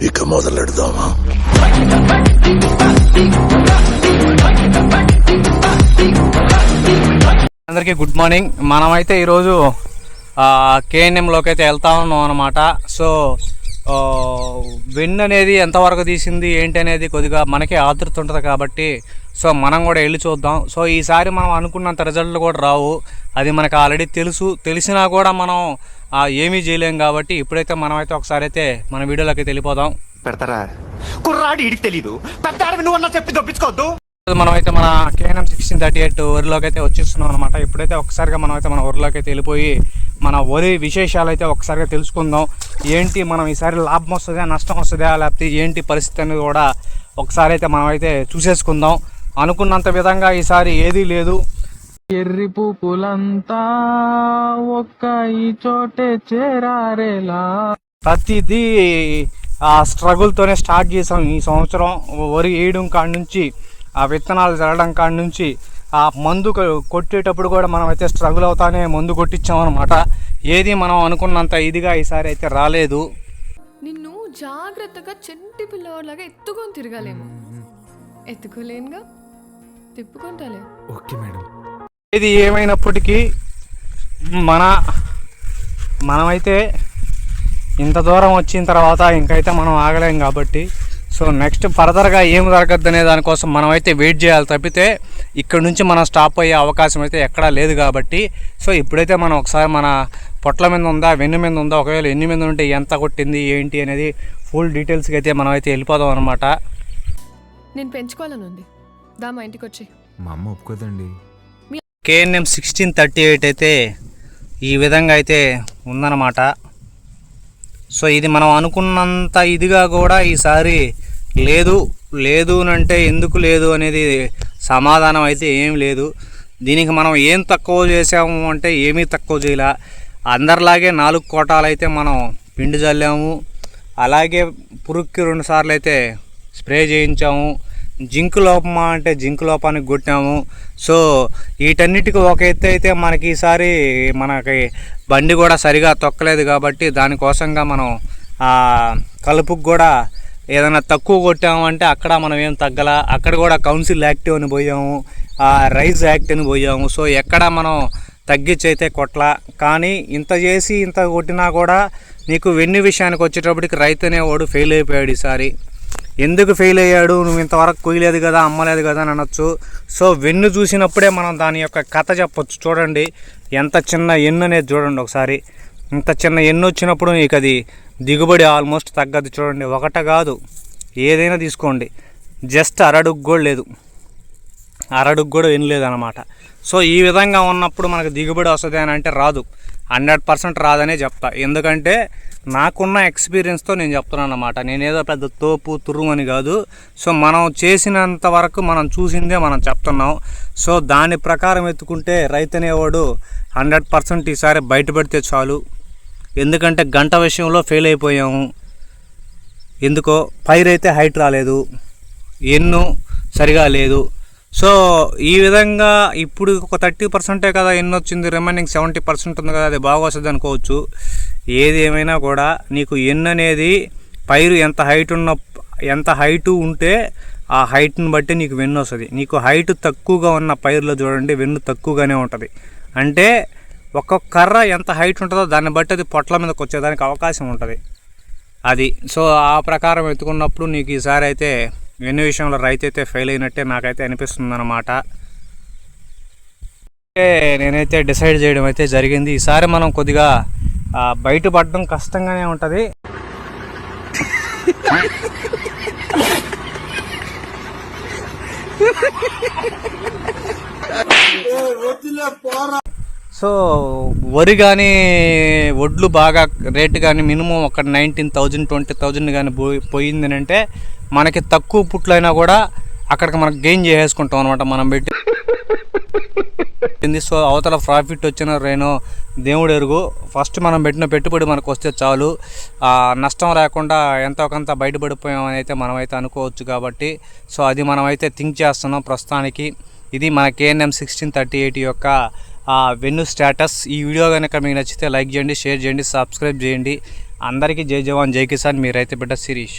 ఇక మొదలెడదామా? అందరికీ good morning. మనమైతే ఈరోజు కేఎన్ఎంలోకి అయితే వెళ్తా ఉన్నాం అనమాట సో వెన్ అనేది ఎంతవరకు తీసింది ఏంటి అనేది కొద్దిగా మనకే ఆతృత ఉంటుంది కాబట్టి సో మనం కూడా వెళ్ళి చూద్దాం. సో ఈసారి మనం అనుకున్నంత రిజల్ట్లు కూడా రావు. అది మనకు ఆల్రెడీ తెలుసు. తెలిసినా కూడా మనం ఏమీ చేయలేం కాబట్టి ఇప్పుడైతే మనమైతే ఒకసారి అయితే మన వీడియోలోకి వెళ్ళిపోదాం. పెడతారా? కుర్రాడి ఇడికి తెలీదు. పెద్ద నువ్వన్నా చెప్పి దొప్పించుకోవద్దు. మనం అయితే మన కేఎన్ఎం సిక్స్టీన్ థర్టీ ఎయిట్ వరిలోకి అయితే వచ్చేస్తున్నాం అనమాట ఇప్పుడైతే ఒకసారిగా మనం అయితే మన వరిలోకి అయితే వెళ్ళిపోయి మన వరి విశేషాలు అయితే ఒకసారిగా తెలుసుకుందాం. ఏంటి మనం ఈసారి లాభం వస్తుందా నష్టం వస్తుందా లేకపోతే ఏంటి పరిస్థితి అనేది కూడా ఒకసారి అయితే మనం అయితే చూసేసుకుందాం. అనుకున్నంత విధంగా ఈసారి ఏదీ లేదు. ఎర్రి పూపులంతా ఒక్క ఈ చోటే చేరారేలా. ప్రతిదీ ఆ స్ట్రగుల్తోనే స్టార్ట్ చేసాం ఈ సంవత్సరం. వరి వేయడం కాడ నుంచి ఆ విత్తనాలు చల్లడం కాడ నుంచి ఆ మందు కొట్టేటప్పుడు కూడా మనం అయితే స్ట్రగుల్ అవుతానే మందు కొట్టించాం అనమాట ఏది మనం అనుకున్నంత ఇదిగా ఈసారి అయితే రాలేదు. నిన్ను జాగ్రత్తగా చెంటి పిల్లవాడిలాగా ఎత్తుకొని తిరగాలేమో. ఎత్తుకోలేనుగా? తిప్పుకుంటాలే. Okay madam. ఏది ఏమైనప్పటికీ మన మనమైతే ఇంత దూరం వచ్చిన తర్వాత ఇంకైతే మనం ఆగలేం కాబట్టి సో నెక్స్ట్ ఫర్దర్గా ఏం జరగద్దు అనే దానికోసం మనమైతే వెయిట్ చేయాలి తప్పితే ఇక్కడ నుంచి మనం స్టాప్ అయ్యే అవకాశం అయితే ఎక్కడా లేదు కాబట్టి సో ఇప్పుడైతే మనం ఒకసారి మన పొట్ల మీద ఉందా వెన్ను మీద ఉందా ఒకవేళ ఎన్ని మీద ఉంటే ఎంత కొట్టింది ఏంటి అనేది ఫుల్ డీటెయిల్స్కి అయితే మనం అయితే వెళ్ళిపోదాం అనమాట నేను పెంచుకోవాలని ఉంది. దా మా ఇంటికి వచ్చి మా అమ్మ ఒప్పుకోదండి. కేఎన్ఎం సిక్స్టీన్ థర్టీ ఎయిట్ అయితే ఈ విధంగా అయితే ఉందన్నమాట. సో ఇది మనం అనుకున్నంత ఇదిగా కూడా ఈసారి లేదు లేదు అని అంటే ఎందుకు లేదు అనేది సమాధానం అయితే ఏం లేదు. దీనికి మనం ఏం తక్కువ చేసాము అంటే ఏమీ తక్కువ చేయలే. అందరిలాగే నాలుగు కోటాలు అయితే మనం పిండి చల్లాము అలాగే పురుగుకి రెండు సార్లు అయితే స్ప్రే చేయించాము. జింక్ లోపమా అంటే జింక్ లోపానికి కొట్టాము సో వీటన్నిటికీ ఒక ఎత్తు అయితే మనకి ఈసారి మనకి బండి కూడా సరిగా తొక్కలేదు కాబట్టి దానికోసంగా మనం కలుపుకు కూడా ఏదైనా తక్కువ కొట్టామంటే అక్కడ మనం ఏం తగ్గల. అక్కడ కూడా కౌన్సిల్ యాక్టివ్ అని పోయాము. ఆ రైజ్ యాక్ట్ అని పోయాము. సో ఎక్కడ మనం తగ్గించైతే కొట్ల కానీ ఇంత చేసి ఇంత కొట్టినా కూడా నీకు వెన్ను విషయానికి వచ్చేటప్పటికి రైతు అనేవాడు ఫెయిల్ అయిపోయాడు ఈసారి. ఎందుకు ఫెయిల్ అయ్యాడు? నువ్వు ఇంతవరకు కొయ్యలేదు కదా అమ్మలేదు కదా అని అనొచ్చు. సో వెన్ను చూసినప్పుడే మనం దాని యొక్క కథ చెప్పొచ్చు. చూడండి ఎంత చిన్న ఎన్ను అనేది చూడండి ఒకసారి. ఇంత చిన్న ఎన్ను వచ్చినప్పుడు నీకు అది దిగుబడి ఆల్మోస్ట్ తగ్గదు చూడండి. ఒకట కాదు ఏదైనా తీసుకోండి. జస్ట్ అరడుగు కూడా లేదు. అరడుగు కూడా వినలేదన్నమాట సో ఈ విధంగా ఉన్నప్పుడు మనకు దిగుబడి వస్తుంది అని అంటే రాదు. హండ్రెడ్ పర్సెంట్ రాదనే చెప్తా. ఎందుకంటే నాకున్న ఎక్స్పీరియన్స్తో నేను చెప్తున్నాను అనమాట నేనేదో పెద్ద తోపు తురుము అని కాదు. సో మనం చేసినంత వరకు మనం చూసిందే మనం చెప్తున్నాం. సో దాని ప్రకారం ఎత్తుకుంటే రైతు అనేవాడు హండ్రెడ్ పర్సెంట్ ఈసారి బయటపడితే చాలు. ఎందుకంటే గంట విషయంలో ఫెయిల్ అయిపోయాము. ఎందుకో పైరు అయితే హైట్ రాలేదు. ఎన్నో సరిగా లేదు. సో ఈ విధంగా ఇప్పుడు ఒక థర్టీ పర్సెంటే కదా ఎన్ని వచ్చింది రిమైనింగ్ సెవెంటీ పర్సెంట్ ఉంది కదా అది బాగా వస్తుంది అనుకోవచ్చు. ఏది ఏమైనా కూడా నీకు ఎన్ అనేది పైరు ఎంత హైట్ ఉన్న ఎంత హైటు ఉంటే ఆ హైట్ని బట్టి నీకు వెన్ను వస్తుంది. నీకు హైట్ తక్కువగా ఉన్న పైరులో చూడండి వెన్ను తక్కువగానే ఉంటుంది. అంటే ఒక్కొక్క కర్ర ఎంత హైట్ ఉంటుందో దాన్ని బట్టి అది పొట్ల మీదకి వచ్చేదానికి అవకాశం ఉంటుంది. అది. సో ఆ ప్రకారం ఎత్తుకున్నప్పుడు నీకు ఈసారి అయితే ఇవన్నీ విషయంలో రైతు అయితే ఫెయిల్ అయినట్టే నాకైతే అనిపిస్తుంది అనమాట నేనైతే డిసైడ్ చేయడం అయితే జరిగింది. ఈసారి మనం కొద్దిగా బయటపడడం కష్టంగానే ఉంటుంది. సో వరి కానీ వడ్లు బాగా రేటు కానీ మినిమం ఒక నైన్టీన్ థౌజండ్ ట్వంటీ థౌజండ్ కానీ పోయి పోయింది అంటే మనకి తక్కువ పుట్లైనా కూడా అక్కడికి మనకు గెయిన్ చేసేసుకుంటాం అనమాట మనం పెట్టి. పెట్టింది సో అవతల ప్రాఫిట్ వచ్చిన రేనో దేవుడు ఎరుగు. ఫస్ట్ మనం పెట్టిన పెట్టుబడి మనకు వస్తే చాలు. నష్టం లేకుండా ఎంతో కొంత బయటపడిపోయామని అయితే మనమైతే అనుకోవచ్చు కాబట్టి. సో అది మనమైతే థింక్ చేస్తున్నాం ప్రస్తుతానికి. ఇది మన కేఎన్ఎం సిక్స్టీన్ థర్టీ ఎయిట్ యొక్క వెన్ను స్టేటస్. ఈ వీడియో కనుక మీకు నచ్చితే లైక్ చేయండి షేర్ చేయండి సబ్స్క్రైబ్ చేయండి. అందరికీ జై జవాన్ జై కిసాన్. మీరైతే బిడ్డ శిరీష్.